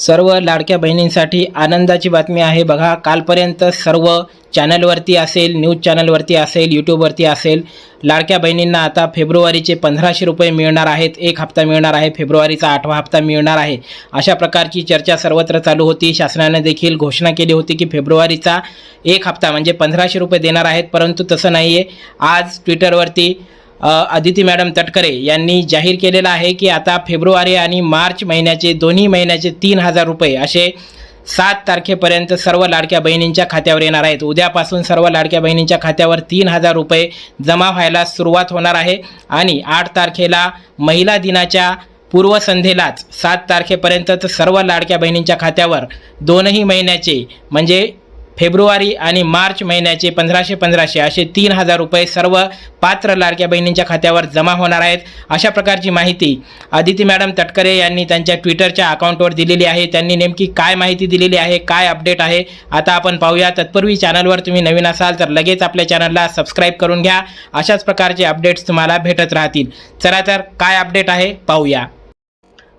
सर्व लाडक्या बहिणींसाठी आनंदाची बातमी आहे. बघा कालपर्यंत सर्व चॅनलवरती असेल न्यूज चॅनलवरती असेल यूट्यूबवरती असेल लाडक्या बहिणींना आता फेब्रुवारीचे पंधराशे रुपये मिळणार आहेत एक हप्ता मिळणार आहे फेब्रुवारीचा आठवा हप्ता मिळणार आहे. अशा प्रकारची चर्चा सर्वत्र चालू होती. शासनाने देखील घोषणा केली होती की फेब्रुवारीचा एक हप्ता म्हणजे पंधराशे रुपये देणार आहेत परंतु तसं नाही आहे आज ट्विटरवरती अदिती मॅडम तटकरे यांनी जाहीर केलेलं आहे की आता फेब्रुवारी आणि मार्च महिन्याचे दोन्ही महिन्याचे तीन हजार रुपये असे सात तारखेपर्यंत सर्व लाडक्या बहिणींच्या खात्यावर येणार आहेत. उद्यापासून सर्व लाडक्या बहिणींच्या खात्यावर तीन हजार रुपये जमा व्हायला सुरुवात होणार आहे आणि आठ तारखेला महिला दिनाच्या पूर्वसंध्येलाच सात तारखेपर्यंत सर्व लाडक्या बहिणींच्या खात्यावर दोनही महिन्याचे म्हणजे फेब्रुवारी आणि मार्च महिन्याचे पंधराशे पंधराशे असे तीन हजार रुपये सर्व पात्र लाडक्या बहिणींच्या खात्यावर जमा होणार आहेत. अशा प्रकारची माहिती अदिती मॅडम तटकरे यांनी त्यांच्या ट्विटरच्या अकाउंटवर दिलेली आहे. त्यांनी नेमकी काय माहिती दिलेली आहे काय अपडेट आहे आता आपण पाहूया. तत्पूर्वी चॅनलवर तुम्ही नवीन असाल तर लगेच आपल्या चॅनलला सबस्क्राईब करून घ्या. अशाच प्रकारचे अपडेट्स तुम्हाला भेटत राहतील. चला तर काय अपडेट आहे पाहूया.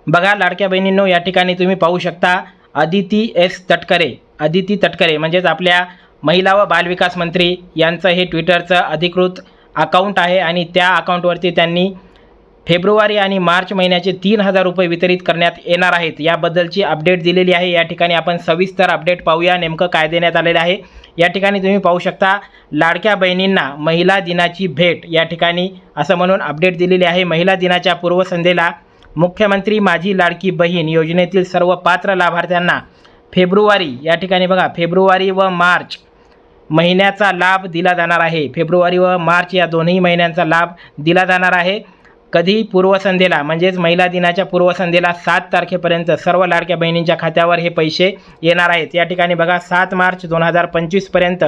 बघा लाडक्या बहिणींनो या ठिकाणी तुम्ही पाहू शकता अदिती एस तटकरे. अदिती तटकरे म्हणजेच आपल्या महिला व बालविकास मंत्री यांचं हे ट्विटरचं अधिकृत अकाउंट आहे आणि त्या अकाउंटवरती त्यांनी फेब्रुवारी आणि मार्च महिन्याचे तीन हजार रुपये वितरित करण्यात येणार आहेत. याबद्दलची अपडेट दिलेली आहे. या ठिकाणी आपण सविस्तर अपडेट पाहूया. नेमकं काय देण्यात आलेलं आहे? या ठिकाणी तुम्ही पाहू शकता लाडक्या बहिणींना महिला दिनाची भेट. या ठिकाणी असं म्हणून अपडेट दिलेली आहे. महिला दिनाच्या पूर्वसंध्येला मुख्यमंत्री माझी लाडकी बहीण योजनेतील सर्व पात्र लाभार्थ्यांना फेब्रुवारी या ठिकाणी बघा फेब्रुवारी व मार्च महिन्याचा लाभ दिला जाणार आहे. फेब्रुवारी व मार्च या दोन्ही महिन्यांचा लाभ दिला जाणार आहे. कधी? पूर्वसंध्येला म्हणजेच महिला दिनाच्या पूर्वसंध्येला सात तारखेपर्यंत सर्व लाडक्या बहिणींच्या खात्यावर हे पैसे येणार आहेत. या ठिकाणी बघा सात मार्च दोन हजार पंचवीसपर्यंत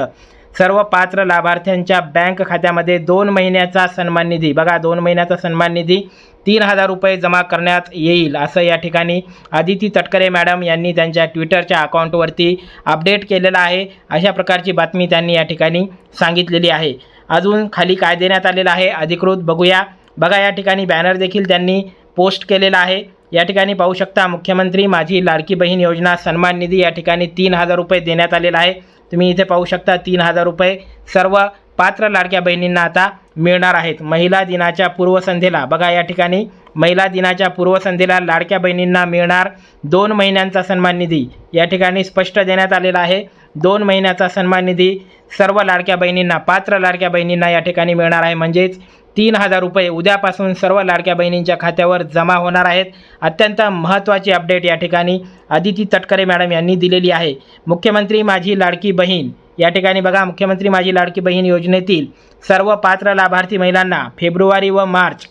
सर्व पात्र लाभार्थ्यांच्या बँक खात्यामध्ये दोन महिन्याचा सन्मान निधी. बघा दोन महिन्याचा सन्मान निधी तीन हजार रुपये जमा करण्यात येईल असं या ठिकाणी आदिती तटकरे मॅडम यांनी त्यांच्या ट्विटरच्या अकाउंटवरती अपडेट केलेलं आहे. अशा प्रकारची बातमी त्यांनी या ठिकाणी सांगितलेली आहे. अजून खाली काय देण्यात आलेलं आहे अधिकृत बघूया. बघा या ठिकाणी बॅनर देखील त्यांनी पोस्ट केलेला आहे. या ठिकाणी पाहू शकता मुख्यमंत्री माझी लाडकी बहीण योजना सन्मान निधी या ठिकाणी तीन हजार रुपये देण्यात आलेला आहे. तुम्ही इथे पाहू शकता तीन हजार रुपये सर्व पात्र लाडक्या बहिणींना आता मिळणार आहेत. महिला दिनाच्या पूर्वसंध्येला बघा या ठिकाणी महिला दिनाच्या पूर्वसंध्येला लाडक्या बहिणींना मिळणार दोन महिन्यांचा सन्मान निधी. या ठिकाणी स्पष्ट देण्यात आलेला आहे दोन महिन्याचा सन्मान निधी सर्व लाडक्या बहिणींना पात्र लाडक्या बहिणींना या ठिकाणी मिळणार आहे. म्हणजेच तीन हजार रुपये उद्यापासून सर्व लाडक्या बहिणींच्या खात्यावर जमा होणार आहेत. अत्यंत महत्त्वाची अपडेट या ठिकाणी अदिती तटकरे मॅडम यांनी दिलेली आहे. मुख्यमंत्री माझी लाडकी बहीण. या ठिकाणी बघा मुख्यमंत्री माझी लाडकी बहीण योजनेतील सर्व पात्र लाभार्थी महिलांना फेब्रुवारी व मार्च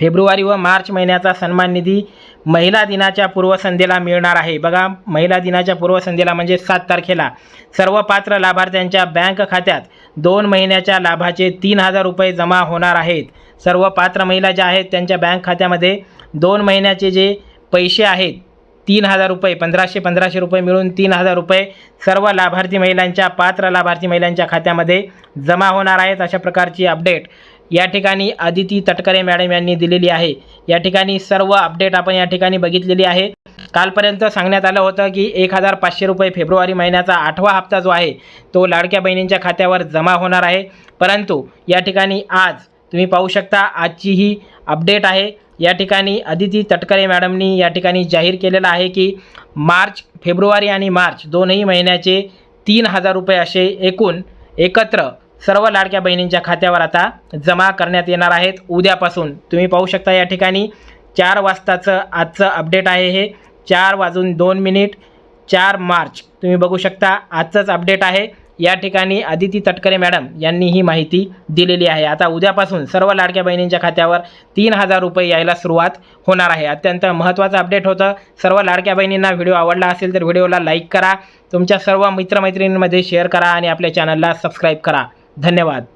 फेब्रुवारी व मार्च महिन्याचा सन्मान निधी महिला दिनाच्या पूर्वसंध्येला मिळणार आहे. बघा महिला दिनाच्या पूर्वसंध्येला म्हणजे सात तारखेला. सर्व पात्र लाभार्थ्यांच्या बँक खात्यात दोन महिन्याच्या लाभाचे तीन हजार रुपये जमा होणार आहेत. सर्व पात्र महिला ज्या आहेत त्यांच्या बँक खात्यामध्ये दोन महिन्याचे जे पैसे आहेत तीन हजार रुपये पंधराशे पंधराशे रुपये मिळून तीन हजार रुपये सर्व लाभार्थी महिलांच्या पात्र लाभार्थी महिलांच्या खात्यामध्ये जमा होणार आहेत. अशा प्रकारची अपडेट या ठिकाणी अदिती तटकरे मॅडम यांनी दिलेली आहे. या ठिकाणी सर्व अपडेट आपण या ठिकाणी बघितलेली आहे. कालपर्यंत सांगण्यात आलं होतं की एक हजार पाचशे रुपये फेब्रुवारी महिन्याचा आठवा हप्ता जो आहे तो लाडक्या बहिणींच्या खात्यावर जमा होणार आहे. परंतु या ठिकाणी आज तुम्ही पाहू शकता आजची ही अपडेट आहे. या ठिकाणी अदिती तटकरे मॅडमनी या ठिकाणी जाहीर केलेलं आहे की मार्च फेब्रुवारी आणि मार्च दोनही महिन्याचे तीन हजार रुपये असे एकूण एकत्र सर्व लाडक्या बहिणींच्या खात्यावर आता जमा करण्यात येणार आहेत. उद्यापासून तुम्ही पाहू शकता या ठिकाणी चार वाजताचं आजचं अपडेट आहे हे. चार वाजून दोन मिनिट चार मार्च. तुम्ही बघू शकता आजचंच अपडेट आहे. या ठिकाणी अदिती तटकरे मॅडम यांनी ही माहिती दिलेली आहे. आता उद्यापासून सर्व लाडक्या बहिणींच्या खात्यावर तीन हजार रुपये यायला सुरुवात होणार आहे. अत्यंत महत्त्वाचं अपडेट होतं. सर्व लाडक्या बहिणींना व्हिडिओ आवडला असेल तर व्हिडिओला लाईक करा. तुमच्या सर्व मित्रमैत्रिणींमध्ये शेअर करा आणि आपल्या चॅनलला सबस्क्राईब करा. धन्यवाद.